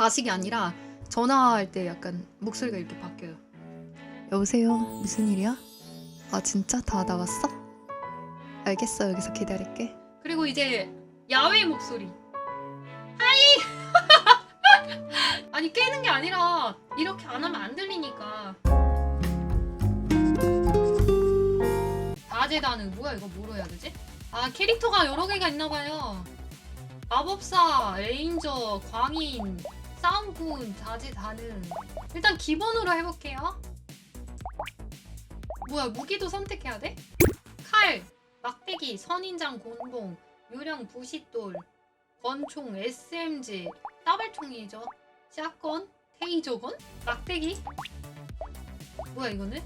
가식이 아니라 전화할 때 약간 목소리가 이렇게 바뀌어요. 여보세요? 무슨 일이야? 아 진짜 다 나왔어? 알겠어 여기서 기다릴게. 그리고 이제 야외 목소리. 하이. 아니 깨는 게 아니라 이렇게 안 하면 안 들리니까. 다재다능 뭐야 이거 뭐로 해야 되지? 아 캐릭터가 여러 개가 있나 봐요. 마법사, 레인저, 광인, 싸움꾼, 다재다능. 일단 기본으로 해볼게요. 뭐야 무기도 선택해야 돼? 칼, 막대기, 선인장, 곤봉, 유령, 부싯돌, 권총, SMG, 따발총이죠. 샷건, 테이저건, 막대기. 뭐야 이거는?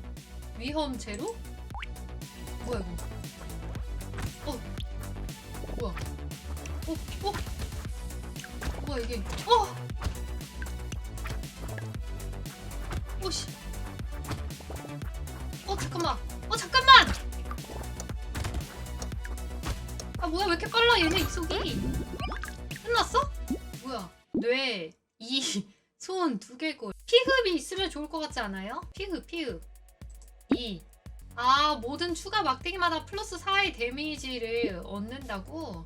위험 제로? 뭐야 이거? 어, 뭐야? 어, 어, 뭐야 이게? 어, 오씨. 어 잠깐만. 어 잠깐만. 아 뭐야 왜 이렇게 빨라 얘네 입속이. 끝났어? 뭐야? 뇌, 이, 손, 두개골. 피흡이 있으면 좋을 것 같지 않아요? 피흡, 피흡. 이. 아 모든 추가 막대기마다 플러스 4의 데미지를 얻는다고?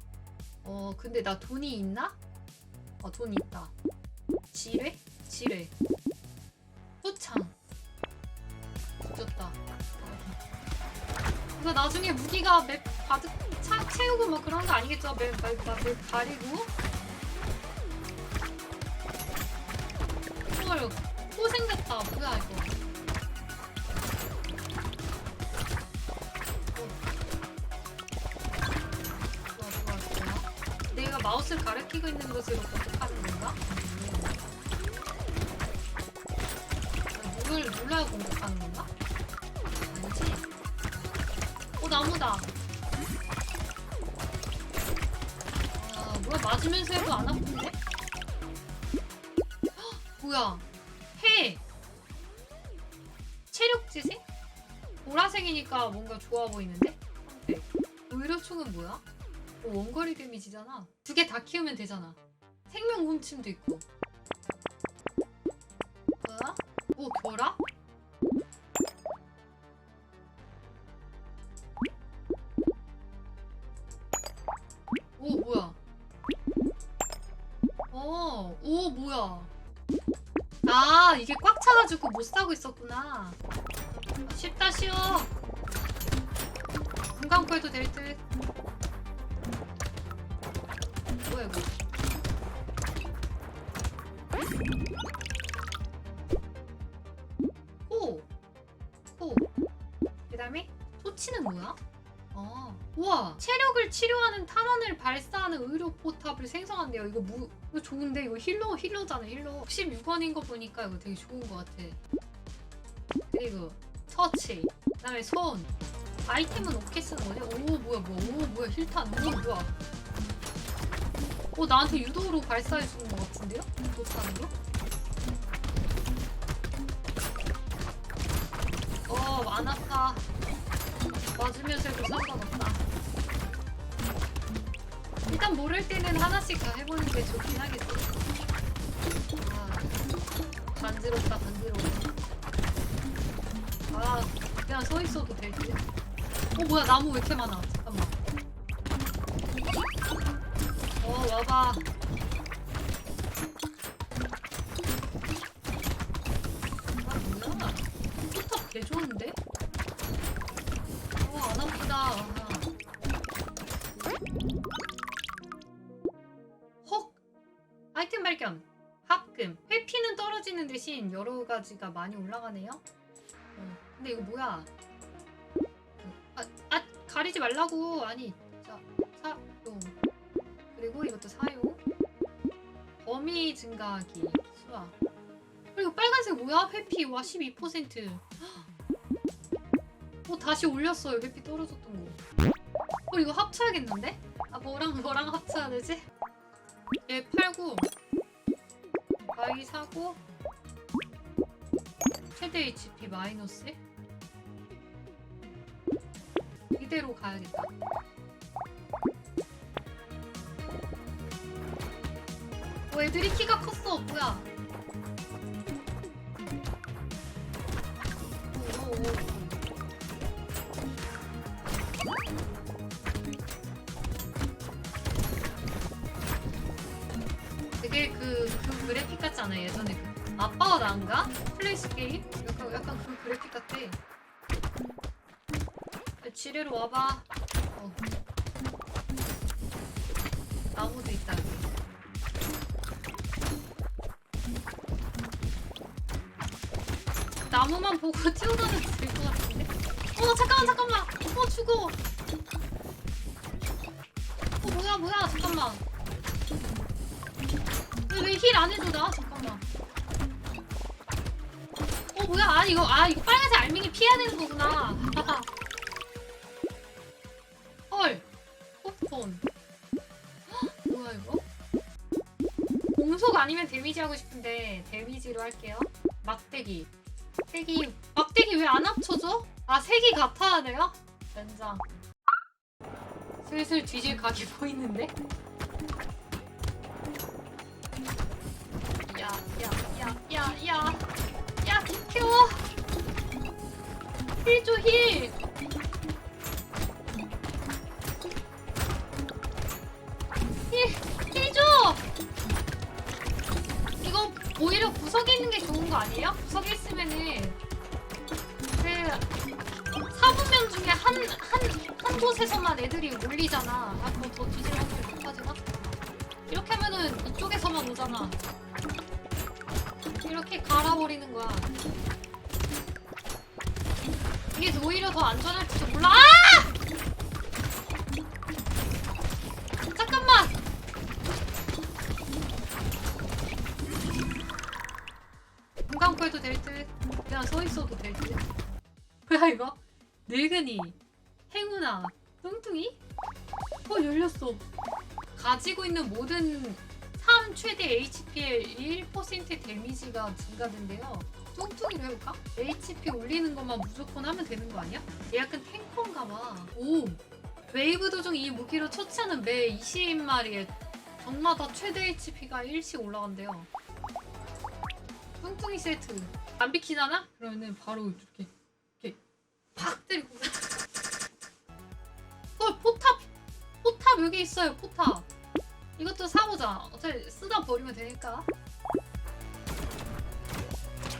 어 근데 나 돈이 있나? 어돈 있다. 지뢰? 지뢰. 소창. 좋다. 이거 나중에 무기가 맵 가득 차 채우고 뭐 그런 거 아니겠죠? 맵, 맵, 맵, 맵 가리고. 헐, 코 생겼다. 뭐야 이거? 내가 마우스를 가리키고 있는 것으로 공격하는 건가? 누굴 눌러야 공격하는 건가? 아니지? 어 나무다. 아 뭐야 맞으면서 해도 안 아픈데? 헉, 뭐야? 해. 체력 지생? 보라색이니까 뭔가 좋아 보이는데? 선택. 의료총은 뭐야? 어, 원거리 데미지잖아. 두 개 다 키우면 되잖아. 생명 훔침도 있고. 이게 꽉 차가지고 못 사고 있었구나. 쉽다 쉬워. 눈 감고 해도 될 듯. 뭐야 이거? 호. 호. 그다음에 토치는 뭐야? 아, 우와 체력을 치료하는 탈원을 발사하는 의료 포탑을 생성한대요. 이거 무 이거 좋은데 이거 힐러 힐러잖아 힐러. 16원인 거 보니까 이거 되게 좋은 거 같아. 그리고 터치, 그 다음에 손. 아이템은 어떻게 쓰는 거지? 오 뭐야 뭐야 오 뭐야 힐탄 오 뭐야? 어 나한테 유도로 발사해 주는 거 같은데요? 좋다는 거? 어, 안 아파. 맞으면서 해도 상관없다. 일단 모를 때는 하나씩 다 해보는 게 좋긴 하겠지. 아, 간지럽다, 간지러워. 아, 그냥 서 있어도 될 듯. 어, 뭐야, 나무 왜 이렇게 많아? 잠깐만. 어, 와봐. 아이템 발견. 합금. 회피는 떨어지는 대신 여러 가지가 많이 올라가네요. 어, 근데 이거 뭐야? 아, 아, 가리지 말라고. 아니, 자, 사용. 그리고 이것도 사용. 범위 증가하기. 수화. 그리고 빨간색 뭐야? 회피 와 12%. 어 다시 올렸어요. 회피 떨어졌던 거. 어 이거 합쳐야겠는데? 아 뭐랑 뭐랑 합쳐야 되지? 얘 팔고 바위 사고 최대 HP 마이너스 이대로 가야겠다. 어 어, 애들이 키가 컸어. 뭐야? 오, 오, 오. 않아요? 예전에 그 아빠와 나인가? 플레이스 게임? 약간, 약간 그 그래픽 같아. 야, 지뢰로 와봐. 어. 나무도 있다. 나무만 보고 튀어나와도 될것 같은데? 어 잠깐만 잠깐만 어 죽어 어 뭐야 뭐야 잠깐만 왜 힐 안 해줘 나 뭐야? 아 이거 아 이거 빨간색 알맹이 피해야 되는 거구나. 헐. 헉, 뭐야 이거? 공속 아니면 데미지 하고 싶은데 데미지로 할게요. 막대기. 색이 막대기 왜 안 합쳐져? 아 색이 같아야 돼요? 연장. 슬슬 뒤질 각이 보이는데? 야 야 야 야 야 야야 비켜 힐줘 힐 힐, 힐 줘! 이거 오히려 구석에 있는 게 좋은 거 아니에요? 구석에 있으면은 그 사분면 중에 한, 한, 한 곳에서만 애들이 몰리잖아. 아, 그거 더 뒤질 확률이 높아지나? 이렇게 하면은 이쪽에서만 오잖아. 이렇게 갈아버리는 거야. 이게 오히려 더 안전할지도 몰라. 아! 잠깐만! 눈 감고 해도 될 듯. 그냥 서 있어도 될 듯. 뭐야 이거? 늙은이, 행운아, 뚱뚱이? 어 열렸어. 가지고 있는 모든 3 최대 HP의 1%의 데미지가 증가된대요. 뚱뚱이로 해볼까? HP 올리는 것만 무조건 하면 되는 거 아니야? 얘 약간 탱커인가 봐. 오! 웨이브 도중 이 무기로 처치하는 매 20마리에 적마다 최대 HP가 1씩 올라간대요. 뚱뚱이 세트. 안 비키잖아? 그러면은 바로 이렇게 이렇게 팍 때리고. 어 포탑 포탑 여기 있어요 포탑. 이것도 사보자. 어차피 쓰다 버리면 되니까.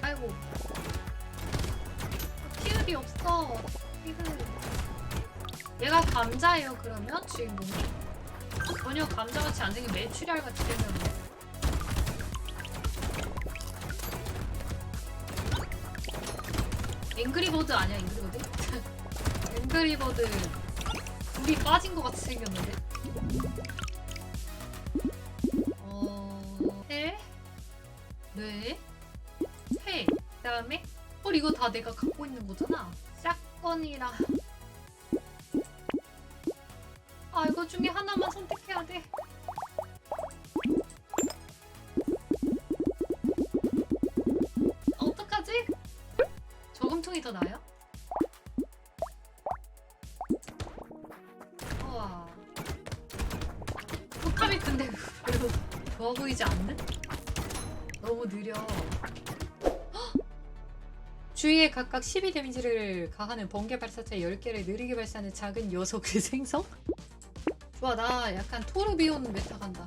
아이고. 피읍이 없어. 피읍. 얘가 감자예요 그러면 주인공이? 전혀 감자같이 안 생긴 메추리알같이 생겼네. 앵그리버드 아니야 앵그리버드? 앵그리버드 불이 빠진 것 같이 생겼는데 이거 다 내가 갖고 있는 거잖아. 샷건이랑. 아 이거 중에 하나만 선택해야 돼 주위에 각각 12 데미지를 가하는 번개 발사체 10개를 느리게 발사하는 작은 녀석의 생성? 좋아, 나 약간 토르비온 메타 간다.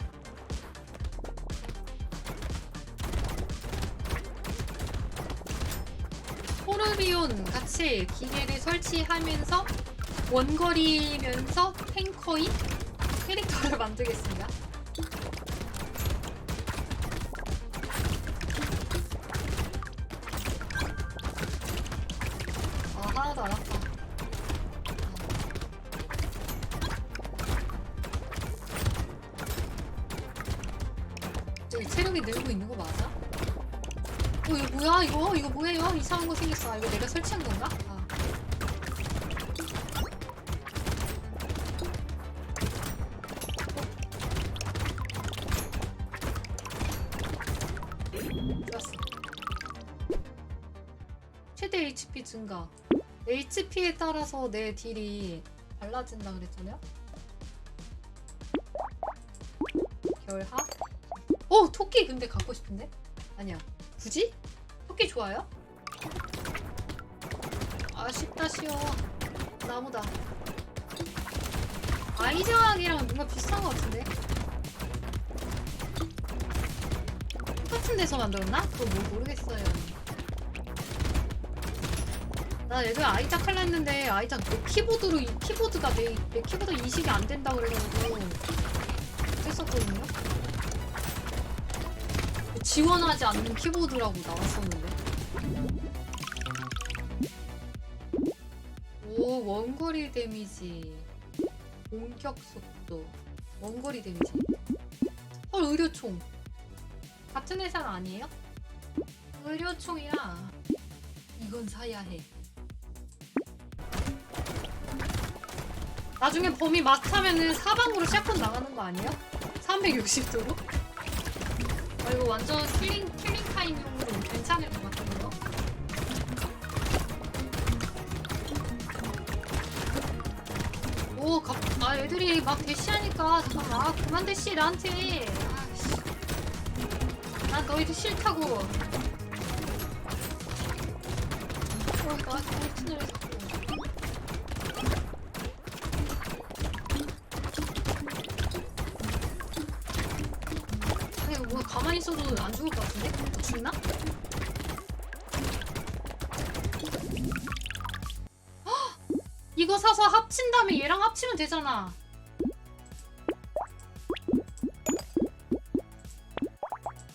토르비온 같이 기계를 설치하면서 원거리면서 탱커인 캐릭터를 만들겠습니다. 이상한 거 생겼어 아, 이거 내가 설치한 건가? 아. 좋았어 최대 HP 증가 HP에 따라서 내 딜이 달라진다 그랬잖아요 결합 어 토끼 근데 갖고 싶은데? 아니야. 굳이? 토끼 좋아요? 아쉽다 쉬워. 나무다. 아이작이랑 뭔가 비슷한 것 같은데? 똑같은 데서 만들었나? 그거 뭐 모르겠어요. 나 예전에 아이작 할라 했는데 아이작 내 키보드로 이 키보드가 내, 내 키보드 인식이 안 된다 그래가지고 했었거든요. 지원하지 않는 키보드라고 나왔었는데. 원거리 데미지, 공격 속도, 원거리 데미지. 헐 의료총. 같은 회사는 아니에요? 의료총이라 이건 사야 해. 나중에 범위 마스터면은 사방으로 샷건 나가는 거 아니에요? 360도로? 아 이거 완전 킬링 오, 갑, 아 애들이 막 대시하니까 잠깐만 아, 그만 대시 나한테. 아씨, 난 너희들 싫다고. 어, 나한테 포트를 했고. 아니 뭐 가만히 있어도 안 죽을 것 같은데? 죽나? 합친 다음에 얘랑 합치면 되잖아.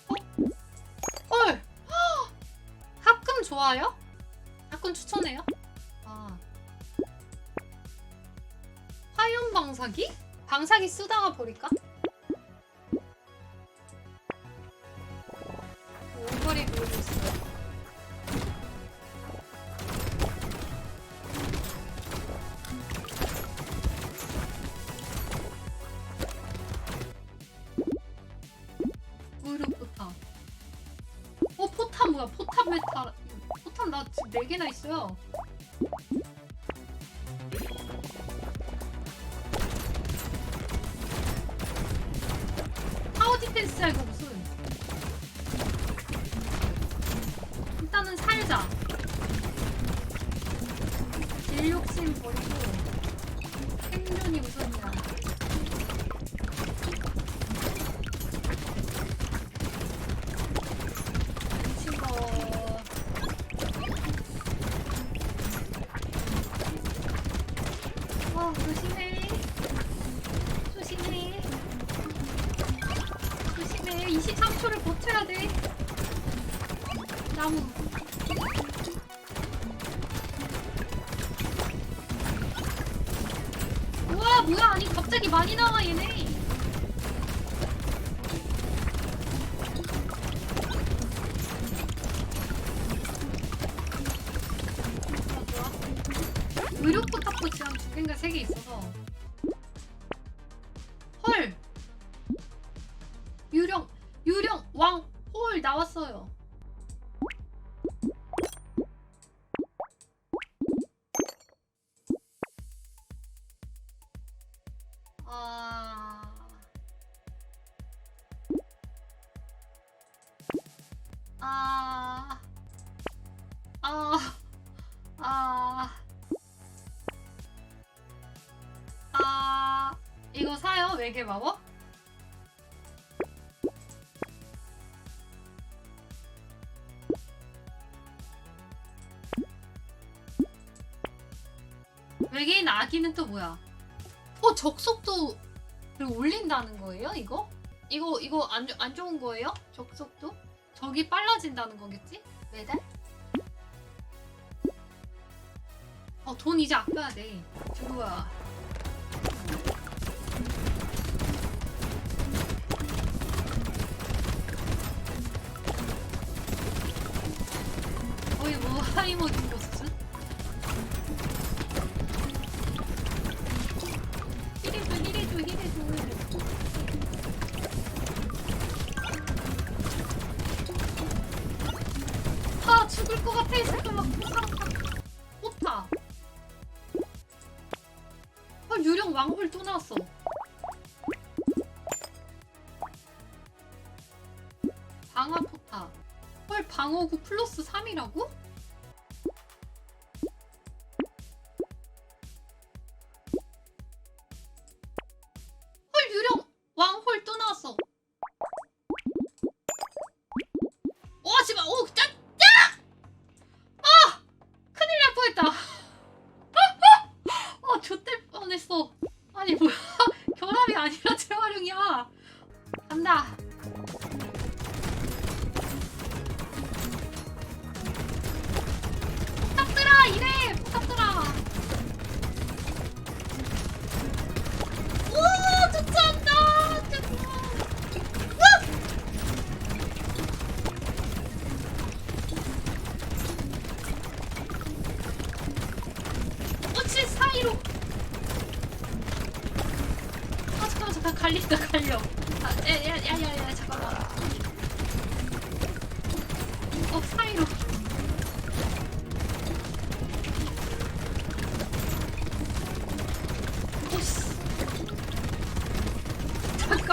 어? 헐! 헉! 합금 좋아요? 합금 추천해요? 아. 화염 방사기? 방사기 쓰다가 버릴까? 원거리 보여줬어요 개나 있어요. 파워 디펜스야 이거 무슨? 일단은 살자. 질 욕심 버리고 생존이 우선이야. 갑 외계 마법? 외계인 아기는 또 뭐야? 어 적속도 를 올린다는 거예요 이거? 이거 이거 안, 좋- 안 좋은 거예요? 적속도? 적이 빨라진다는 거겠지? 매달? 어 돈 이제 아껴야 돼거 정도 수준? 힐해줘 힐해줘 힐해줘. 아 죽을 것 같아 잠깐만 꽃다. 아 유령 왕홀 또 나왔어. 헐 방어구 플러스 3이라고?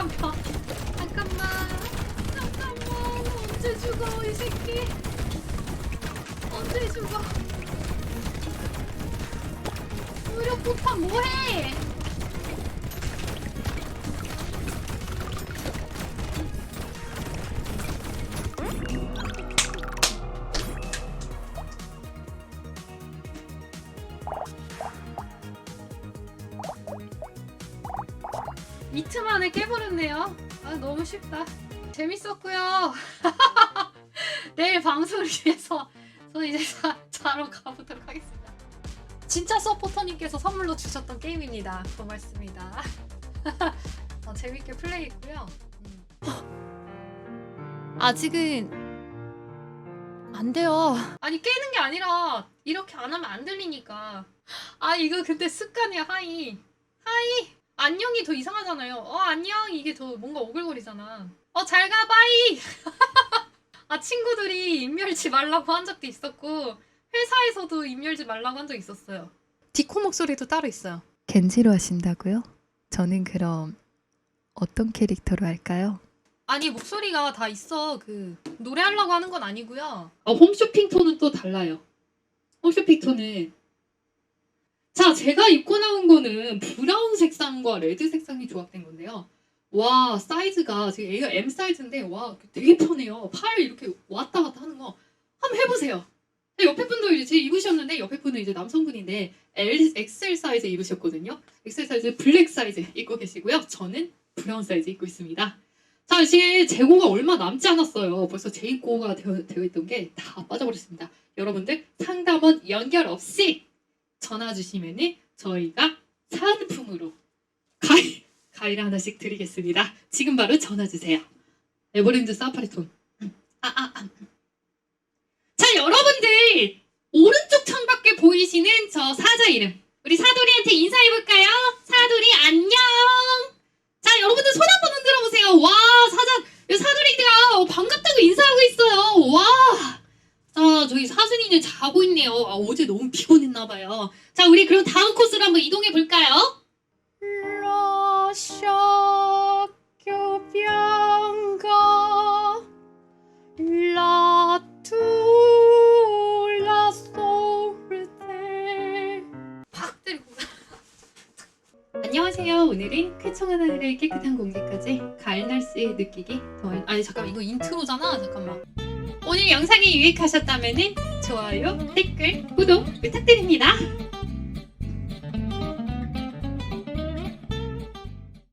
잠깐만. 잠깐만. 잠깐만. 언제 죽어 이 새끼. 언제 죽어. 의료 폭탄 뭐해? 재밌었고요. 내일 방송을 위해서 저 이제 자, 자러 가보도록 하겠습니다. 진짜 서포터님께서 선물로 주셨던 게임입니다. 고맙습니다. 어, 재밌게 플레이했고요. 음. 아직은 안 돼요. 아니 깨는 게 아니라 이렇게 안 하면 안 들리니까. 아 이거 근데 습관이야 하이. 하이. 안녕이 더 이상하잖아요. 어 안녕 이게 더 뭔가 오글거리잖아. 어 잘 가 바이. 아 친구들이 인멸지 말라고 한 적도 있었고 회사에서도 인멸지 말라고 한 적 있었어요. 디코 목소리도 따로 있어요. 겐지로 하신다고요? 저는 그럼 어떤 캐릭터로 할까요? 아니 목소리가 다 있어. 그 노래하려고 하는 건 아니고요. 아, 홈쇼핑 톤은 또 달라요. 홈쇼핑 톤은 자 제가 입고 나온 거는 브라운 색상과 레드 색상이 조합된 건데요. 와 사이즈가 지금 얘가 M 사이즈인데 와 되게 편해요. 팔 이렇게 왔다 갔다 하는 거 한번 해보세요. 옆에 분도 이제 입으셨는데 옆에 분은 이제 남성분인데 L, XL 사이즈 입으셨거든요. XL 사이즈 블랙 사이즈 입고 계시고요. 저는 브라운 사이즈 입고 있습니다. 자, 이제 재고가 얼마 남지 않았어요. 벌써 재입고가 되어, 되어 있던 게 다 빠져버렸습니다. 여러분들 상담원 연결 없이 전화 주시면은 저희가 사은품으로 가위, 가위를 하나씩 드리겠습니다. 지금 바로 전화 주세요. 에버랜드 사파리톤. 아, 아, 아. 자, 여러분들 오른쪽 창밖에 보이시는 저 사자 이름 우리 사돌이한테 인사해볼까요? 사돌이 안녕. 자, 여러분들 손 한번 흔들어 보세요. 와, 사자, 이 사돌이가 어, 반갑다고 인사하고 있어요. 와. 자, 저희 사순이는 자고 있네요. 아, 어제 너무 피곤했나 봐요. 자, 우리 그럼 다음 코스로 한번 이동해 볼까요? 안녕하세요. 오늘은 쾌청한 하늘의 깨끗한 공기까지 가을 날씨 느끼기 더한 아니 잠깐 이거 인트로잖아. 잠깐만. 오늘 영상이 유익하셨다면 좋아요, 댓글, 구독 부탁드립니다.